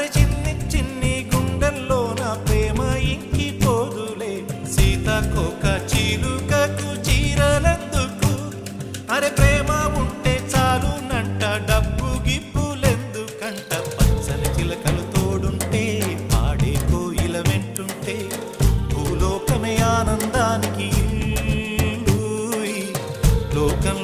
అరే చిన్ని చిన్ని గుండెల్లో నా ప్రేమ ఇంకిపోదులే. సీతాకోక చిలుకకు చీరలందుకు? అరే ప్రేమ ఉంటే చాలు నంట డబ్బు గిప్పులెందుకంట పచ్చని చిలకలు తోడుంటే పాడే కోయిల వెంటుంటే భూలోకమే ఆనందానికి లోకం